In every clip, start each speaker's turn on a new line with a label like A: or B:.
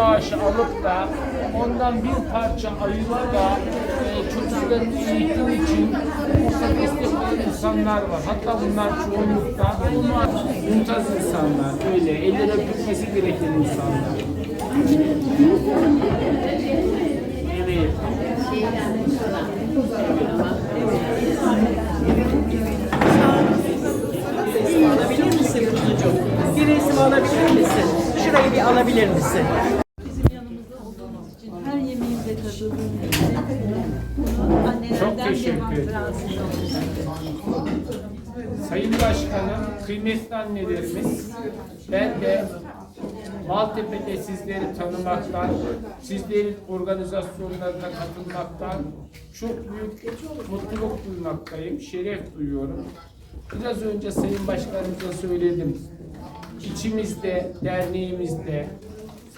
A: alıp da ondan bir parça ayırıp da e, çocukların eğitimi için orada destek olan insanlar var. Hatta bunlar çoğunlukta bunlar mümtaz insanlar, öyle elleri öpülmesi gereken insanlar. Evet.
B: alabilir misin? Bir alabilir misin? Şurayı bir alabilir misin?
C: Bizim yanımızda olduğunuz için her için bunu annelerden devam.
A: Sayın Başkanım, kıymetli annelerimiz, ben de Maltepe'de sizleri tanımaktan, sizlerin organizasyonlarına katılmaktan çok büyük mutluluk duymaktayım, şeref duyuyorum. Biraz önce Sayın Başkanımıza söyledim. İçimizde, derneğimizde,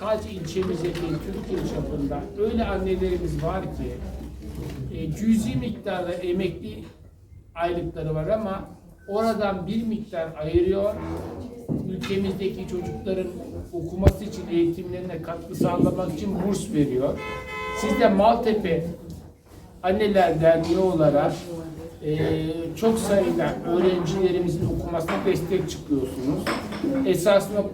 A: sadece ilçemizde değil, Türkiye çapında öyle annelerimiz var ki e, cüzi miktarda emekli aylıkları var ama oradan bir miktar ayırıyor. Ülkemizdeki çocukların okuması için eğitimlerine katkı sağlamak için burs veriyor. Siz de Maltepe Anneler Derneği olarak e, çok sayıda öğrencilerimizin okumasına destek çıkıyorsunuz. Esasında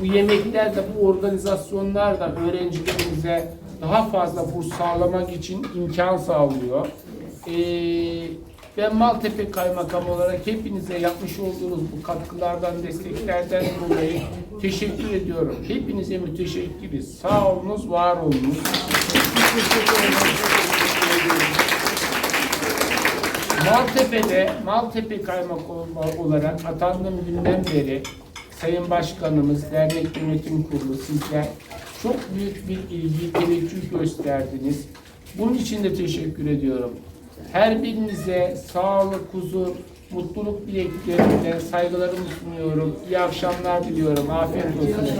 A: bu yemekler de bu organizasyonlar da öğrencilerimize daha fazla burs sağlamak için imkan sağlıyor. E, ben Maltepe Kaymakamı olarak hepinize yapmış olduğunuz bu katkılardan, desteklerden dolayı teşekkür ediyorum. Hepinize müteşekkiriz. Sağ olunuz, var olunuz. Maltepe'de, Maltepe Kaymakamı olarak atandığım günden beri Sayın Başkanımız, Dernek Yönetim Kurulu sizler çok büyük bir ilgi, teveccüh gösterdiniz. Bunun için de teşekkür ediyorum. Her birinize sağlık, huzur, mutluluk dileklerimle saygılarımı sunuyorum. İyi akşamlar diliyorum. Afiyet olsun.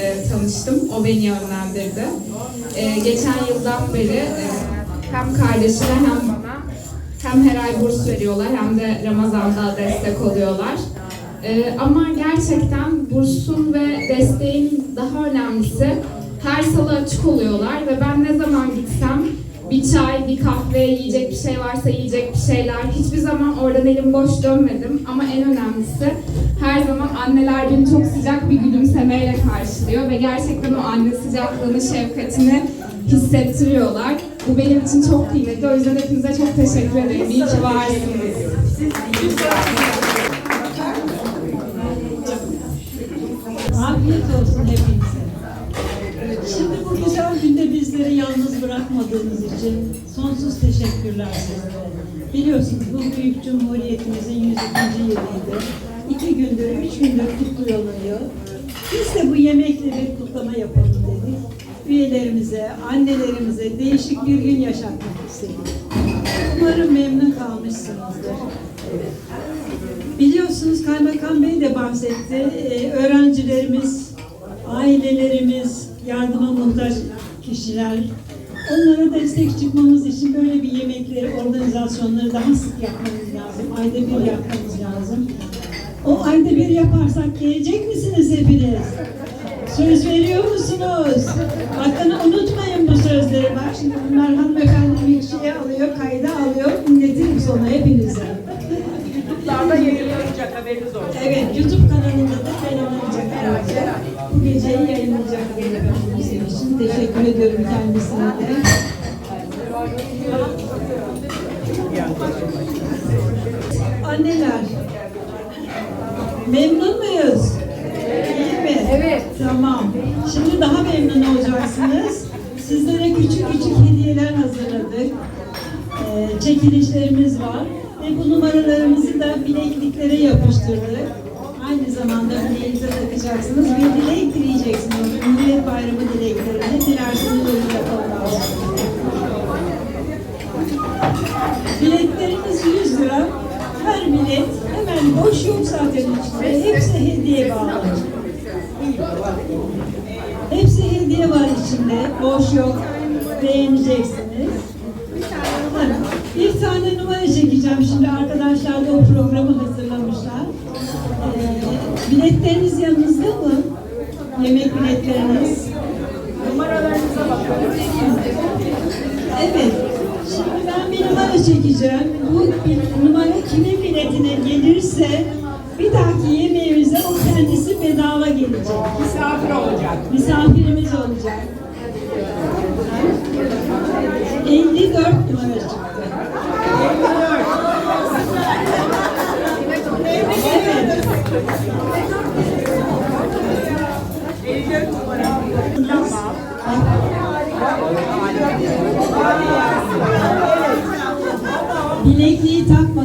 D: E, tanıştım. O beni yönlendirdi. E, geçen yıldan beri e, hem kardeşine hem bana hem her ay burs veriyorlar hem de Ramazan'da destek oluyorlar. E, ama gerçekten bursun ve desteğin daha önemlisi her salı açık oluyorlar ve ben ne zaman gitsem bir çay, bir kahve, yiyecek bir şey varsa yiyecek bir şeyler. Hiçbir zaman oradan elim boş dönmedim ama en önemlisi her zaman anneler beni çok sıcak bir gülümsemeyle karşılıyor ve gerçekten o anne sıcaklığını, şefkatini hissettiriyorlar. Bu benim için çok kıymetli. O yüzden hepinize çok teşekkür ederim. İyi ki varsınız.
C: Afiyet olsun hepinize. Şimdi bu güzel günde bizleri yalnız bırakmadığınız için sonsuz teşekkürler sizlere. Biliyorsunuz bu büyük cumhuriyetimizin 102. yılıydı. İki gündür, üç gündür kutlanıyor. Biz de bu yemekle bir kutlama yapalım dedik. Üyelerimize, annelerimize değişik bir gün yaşatmak istedik. Umarım memnun kalmışsınızdır. Biliyorsunuz Kaymakam Bey de bahsetti. Ee, öğrencilerimiz, ailelerimiz, yardıma muhtaç kişiler, onlara destek çıkmamız için böyle bir yemekleri, organizasyonları daha sık yapmamız lazım. Ayda bir yapmamız lazım. O ayda bir yaparsak gelecek misiniz hepiniz? Söz veriyor musunuz? Bakın unutmayın bu sözleri. Bak şimdi bunlar hanımefendi bir şeye alıyor, kayda alıyor. İnletirim sonra hepinize.
B: YouTube'larda yayınlanacak haberiniz olsun.
C: Evet, YouTube kanalında da yayınlanacak herhalde. Bu geceyi yayınlayacak bizim için. Teşekkür ediyorum kendisine de. Anneler, memnun muyuz? İyi mi? Evet. Tamam. Şimdi daha memnun olacaksınız. Sizlere küçük küçük hediyeler hazırladık. Ee, çekilişlerimiz var. Ve bu numaralarımızı da bilekliklere yapıştırdık. Aynı zamanda bileğinize takacaksınız ve dilek dileyeceksiniz. Cumhuriyet Bayramı dileklerini dilerseniz öyle yapalım. Biletlerimiz 100 lira. Her bilet boş yok zaten içinde. Hepsi hediye bağlı. Hepsi hediye var içinde. Boş yok. Beğeneceksiniz. Bir tane numara çekeceğim şimdi. Arkadaşlar da o programı hazırlamışlar. Ee, biletleriniz yanınızda mı? Yemek biletleriniz.
B: Numaralarınıza bakalım.
C: Evet. Şimdi ben bir numara çekeceğim. Bu bir numara kimin biletine gelirse bir dahaki yemeğimize o kendisi bedava gelecek.
B: Misafir olacak.
C: Misafirimiz olacak. 54 numara çıktı. Evet.
B: 54 numara.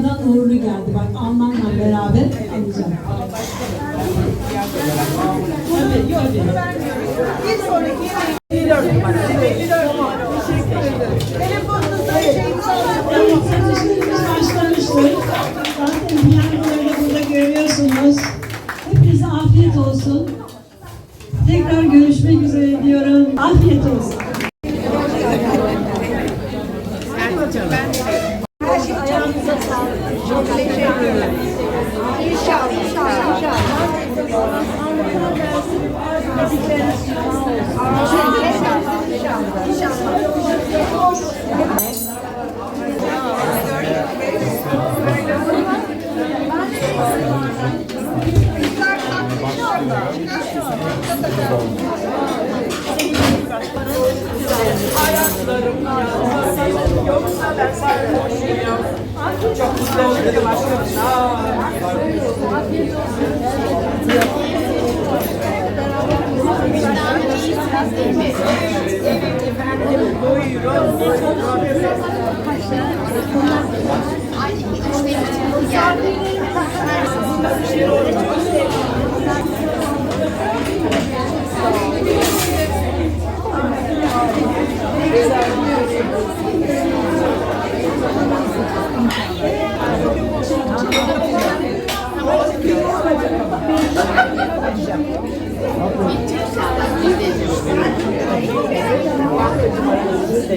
C: Takmadan uğurlu geldi. Bak Almanla beraber alacağım.
B: Bir sonraki 54 numara. 54 numara. Teşekkür ederim. Telefonunuzdan şey
C: satışlarımız başlamıştır. Zaten piyangoları da burada görüyorsunuz. Hepinize afiyet olsun. Tekrar görüşmek üzere diyorum. Afiyet olsun.
B: Ayaklarım masanın yoksa ben sarhoşuyum. Çok mutlu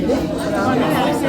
E: Thank you.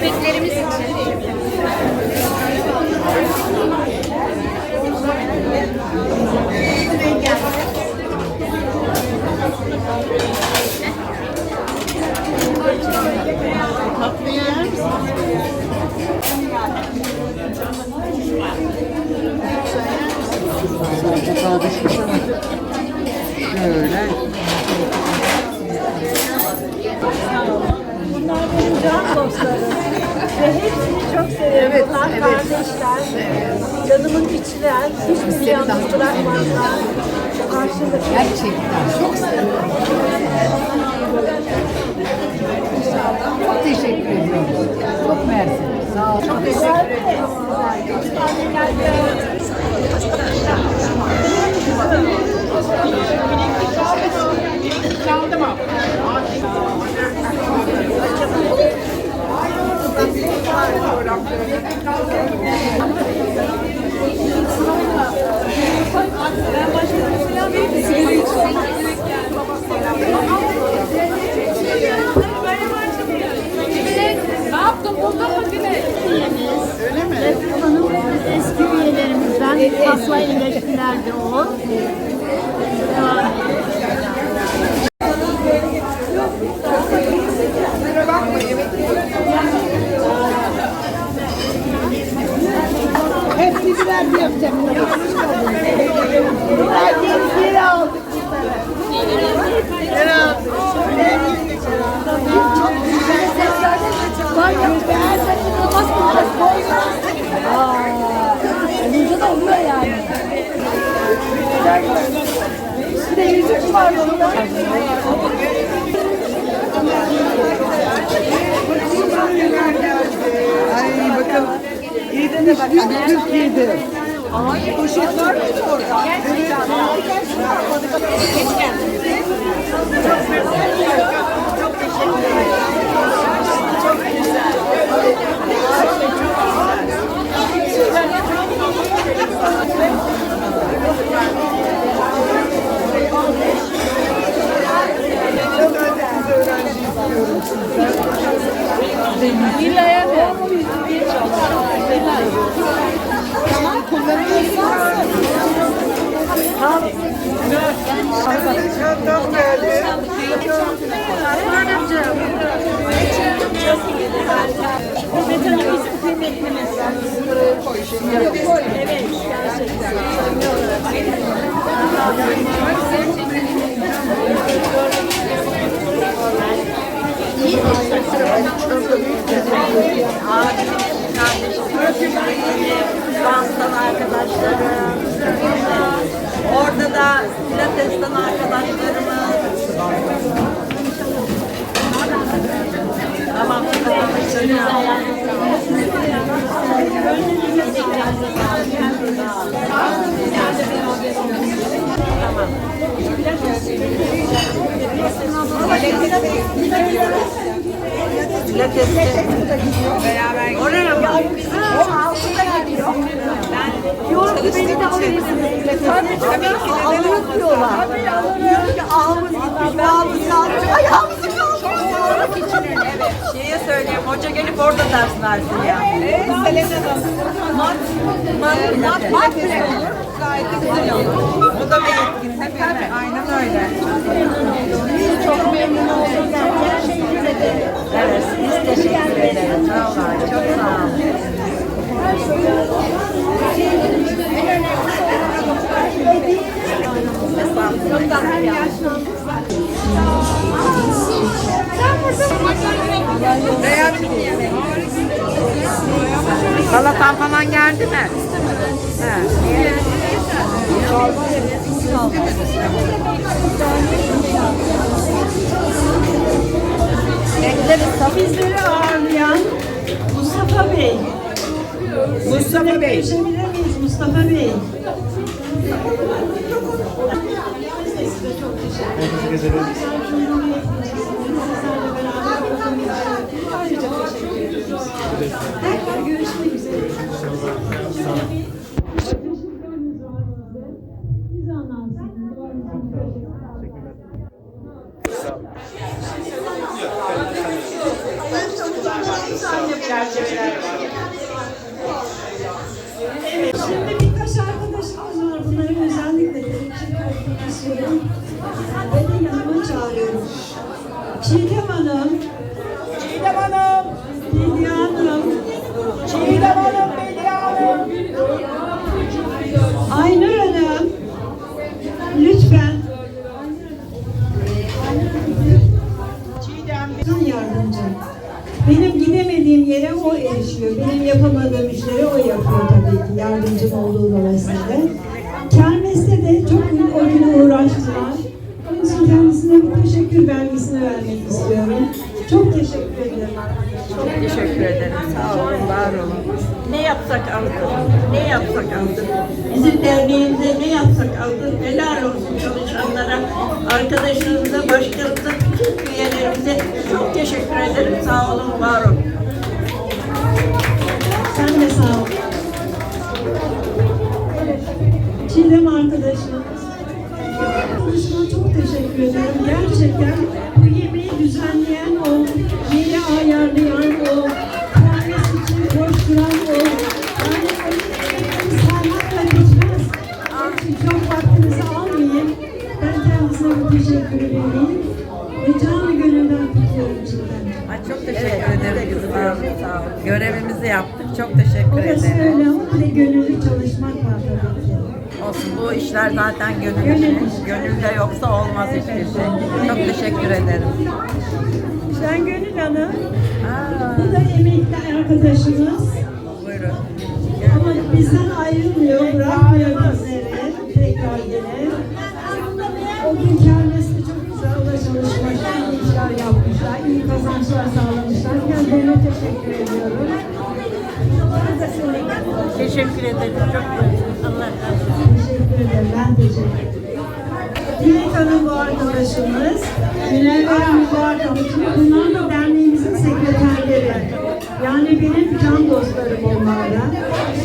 E: big
F: Gerçekten çok seviyorum. Çok teşekkür ediyorum. Çok mersi. Sağ ol. Çok teşekkür ederim.
E: Hanım eski üyelerimizden Fasla iyileştilerdi o. Devam
B: Ay bakalım. İyi de ne bak. Türkiye'de. Ay poşet var mıydı orada?
G: Danstan arkadaşlarım. Orada da pilatestan arkadaşlarımız. Tamam. Oraya mı?
B: Diyorum ki beni de alabilirsiniz. Tabii tabii ki alıyor diyorlar. Diyor ki ağımız gitmiş, bağımız kalmış, ayağımız kalmış.
G: Evet, şeye söyleyeyim, hoca gelip orada ders versin ya. Evet, Selena Mat, mat, mat, mat bile olur. Gayet güzel olur. Bu da bir etkin, tabii, tabii. Aynen öyle.
B: Biz çok memnun olduk. Teşekkür ederim.
G: Evet, biz teşekkür ederiz. Sağ olun, çok sağ olun. Salatan falan geldi mi? He.
C: Bizleri ağırlayan Mustafa Bey.
G: Mustafa Bey.
C: Mustafa Bey? Tekrar görüşmek üzere. Teşekkürlerimiz istiyorum. Beni yanıma çağırıyorum. Çiğdem Hanım, teşekkür ederim.
G: Sağ olun, var olun. Ne yapsak aldık. Ne yapsak aldık. Bizim derneğimizde ne yapsak aldık. Helal olsun çalışanlara, arkadaşlarımıza, başkanımıza, bütün üyelerimize çok teşekkür ederim. Sağ olun, var olun.
C: Sen de sağ ol. Çiğdem arkadaşımız. Konuşma çok teşekkür ederim. Gerçekten
G: Teşekkür ederim kızım. Sağ olun, sağ olun. Görevimizi yaptık. Çok teşekkür
C: Orası
G: ederim.
C: öyle ama bir de gönüllü çalışmak var tabii ki.
G: Olsun bu işler zaten gönül
C: Gönül
G: işi.
C: işi.
G: Gönülde yoksa olmaz hiçbir şey. Çok teşekkür ederim.
C: Sen Gönül Hanım,
G: Aa,
C: bu da emekli arkadaşımız.
G: buyurun.
C: Ama bizden ayrılmıyor, bırakmıyor bizleri. Tekrar yine. O gün kermeste çok güzel çalışmışlar, iyi işler yapmışlar, iyi kazançlar sağlamışlar. Teşekkür ediyorum.
G: Teşekkür ederim. Çok Allah razı olsun.
C: Teşekkür ederim, ben teşekkür ederim. Dilek Hanım bu arkadaşımız. Münevver Mübar Kamusu. Bunlar da derneğimizin sekreterleri. Yani benim can dostlarım onlar da.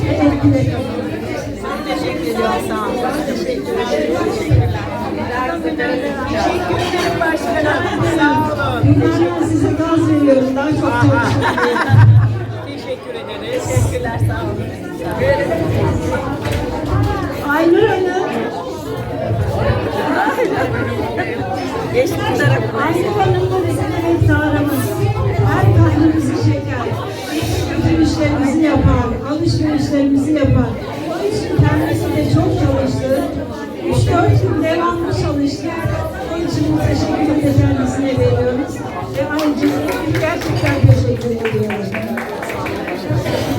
C: Evet Dilek Hanım.
G: Teşekkür ediyorum. Sağ olun. Teşekkür ederim.
C: Dünyadan size gaz veriyorum. Daha çok çalışın diye.
G: Teşekkür ederiz. Teşekkürler. Sağ olun.
C: Aynur Hanım.
G: Geçti bu tarafa.
C: Aynur Hanım da bizim emektarımız. Her kahrımızı çeker. Bütün işlerimizi yapar. Alışverişlerimizi yapar. Onun için kendisi de çok çalıştı. 3-4 gün devamlı çalıştı. İçin bu teşekkürü de kendisine veriyoruz. Ve ayrıca gerçekten teşekkür ediyoruz.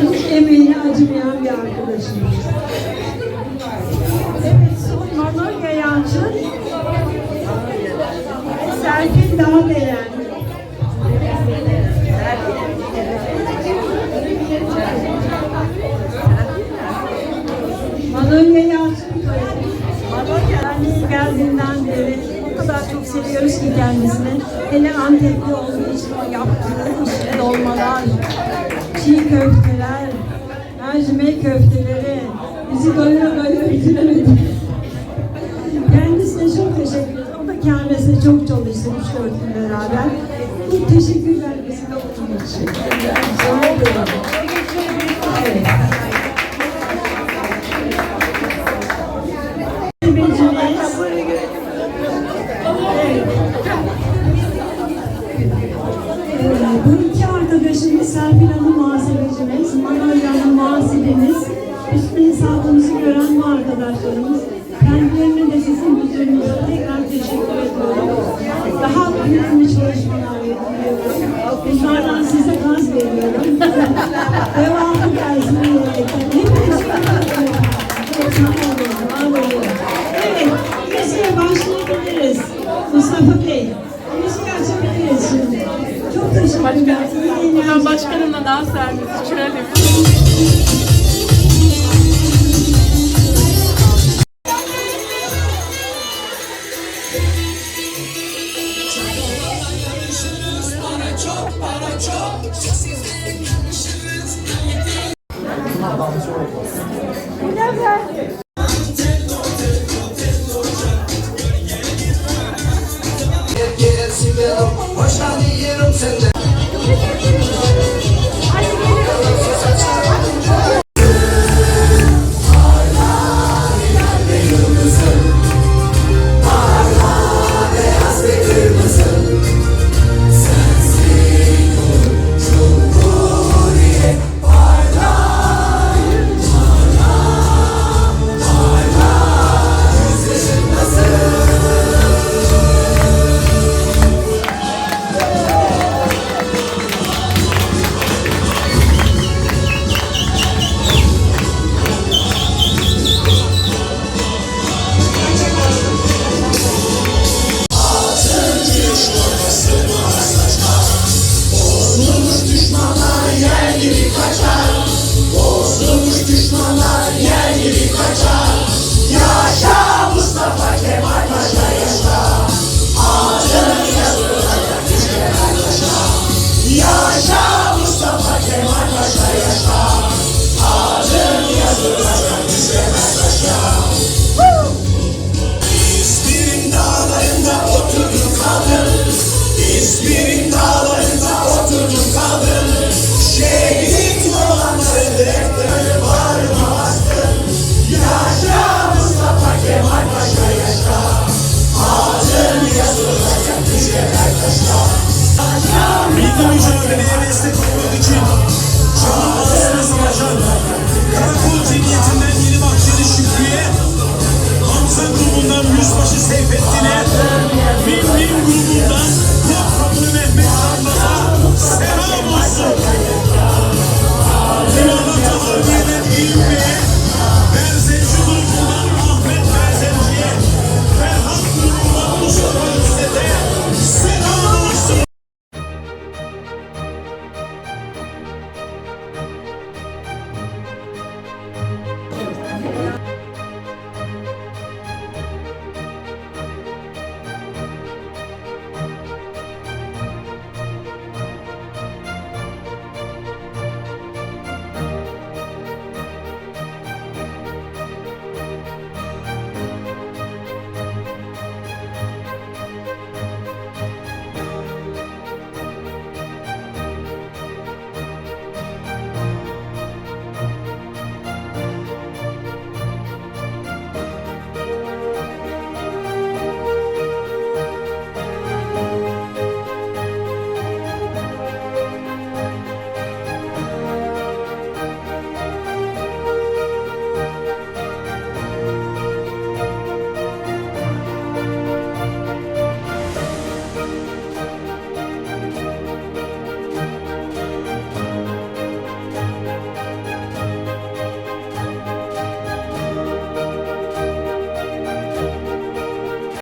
C: Hiç emeğine acımayan bir arkadaşımız. Evet, son Manolya Yalçın Serpil Dağdelen. Manolya Yalçın Manolya annesi geldiğinden çok seviyoruz ki kendisini. Hele Antepli olduğu için o yaptığı işte dolmalar, çiğ köfteler, mercimek köfteleri bizi doyura doyura bitiremedi. Kendisine çok teşekkür ederim. O da kermesine çok çalıştı 3-4 gün beraber. Bu teşekkür belgesini okumak için. Eğlenceler.
H: Başkanımla dans sergisi şöyle.